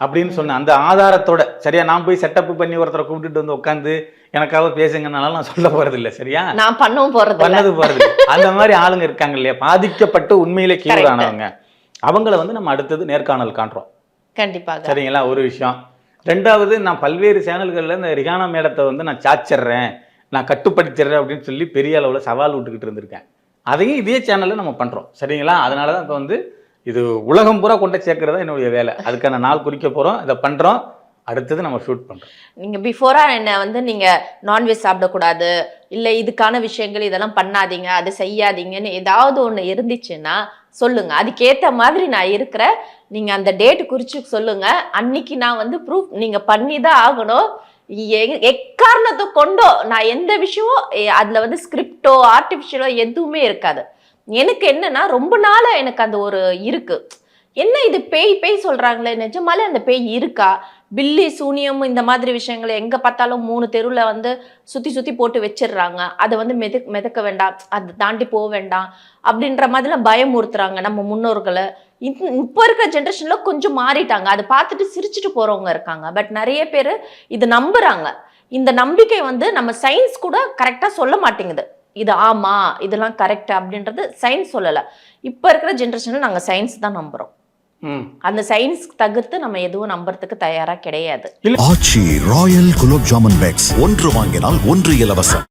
அப்படின்னு சொன்னேன் அந்த ஆதாரத்தோட சரியா நான் போய் செட்டப் பண்ணி ஒருத்தரை கூப்பிட்டுட்டு வந்து உட்காந்து எனக்காக பேசுங்கனால நான் சொல்ல போறது இல்ல சரியா? நான் பண்ணவும் போறது. பண்ணது போறது. அந்த மாதிரி ஆளுங்க இருக்காங்க இல்லையா? பாதிக்கப்பட்டு உண்மையிலே கீழானவங்க அவங்கள வந்து நம்ம அடுத்தது நேர்காணல் காண்றோம். கண்டிப்பாக. சரிங்களா? ஒரு விஷயம். ரெண்டாவது நான் பல்வேறு சேனல்களில் இந்த ரிகானா மேடத்தை வந்து நான் சாச்சிடுறேன் நான் கட்டுப்படுத்திடுறேன் அப்படின்னு சொல்லி பெரிய அளவில் சவால் விட்டுக்கிட்டு இருந்திருக்கேன். அதையும் இதே சேனலில் நம்ம பண்ணுறோம் சரிங்களா? அதனால தான் இப்போ வந்து இது உலகம் பூரா கொண்டு சேர்க்கறது என்னுடைய வேலை. அதுக்கான நாள் குறிக்க போகிறோம் இதை பண்ணுறோம் அடுத்தது நம்ம ஷூட் பண்ணுறோம் நீங்கள் பிஃபோராக என்ன வந்து நீங்கள் நான்வெஜ் சாப்பிடக்கூடாது இல்லை இதுக்கான விஷயங்கள் இதெல்லாம் பண்ணாதீங்க அது செய்யாதீங்கன்னு ஏதாவது ஒன்று இருந்துச்சுன்னா சொல்லுங்க. அதுக்கேற்ற மாதிரி நான் இருக்கிறேன் நீங்க அந்த டேட் குறிச்சு சொல்லுங்க. அன்னைக்கு நான் வந்து ப்ரூஃப் நீங்க பண்ணி தான் ஆகணும். எ- எக்காரணத்தை கொண்டோ நான் எந்த விஷயமும் எ- அதுல வந்து ஸ்கிரிப்டோ ஆர்டிஃபிஷியலோ எதுவுமே இருக்காது. எனக்கு என்னன்னா ரொம்ப நாளா எனக்கு அந்த ஒரு இருக்கு. என்ன இது பேய் பேய் சொல்றாங்களே நிஜமாலே அந்த பேய் இருக்கா? பில்லி சூனியம் இந்த மாதிரி விஷயங்களை எங்க பார்த்தாலும் மூணு தெருவில் வந்து சுத்தி சுத்தி போட்டு வச்சிடுறாங்க. அதை வந்து மெது மிதக்க வேண்டாம் அதை தாண்டி போக வேண்டாம் அப்படின்ற மாதிரிலாம் பயமுறுத்துறாங்க நம்ம முன்னோர்களை. இப்போ இருக்கிற ஜென்ரேஷன்ல கொஞ்சம் மாறிட்டாங்க. அதை பார்த்துட்டு சிரிச்சுட்டு போறவங்க இருக்காங்க. பட் நிறைய பேர் இது நம்புறாங்க. இந்த நம்பிக்கை வந்து நம்ம சயின்ஸ் கூட கரெக்டாக சொல்ல மாட்டேங்குது. இது ஆமா இதெல்லாம் கரெக்ட் அப்படின்றது சயின்ஸ் சொல்லல. இப்போ இருக்கிற ஜென்ரேஷன்ல நாங்க சயின்ஸ் தான் நம்புறோம். ம். அந்த சயின்ஸ் தவிர்த்து நம்ம எதுவும் நம்புறதுக்கு தயாரா கிடையாது. ஆச்சி ராயல் குலோப் ஜாமுன் பேக்ஸ் ஒன்று வாங்கினால் ஒன்று இலவசம்.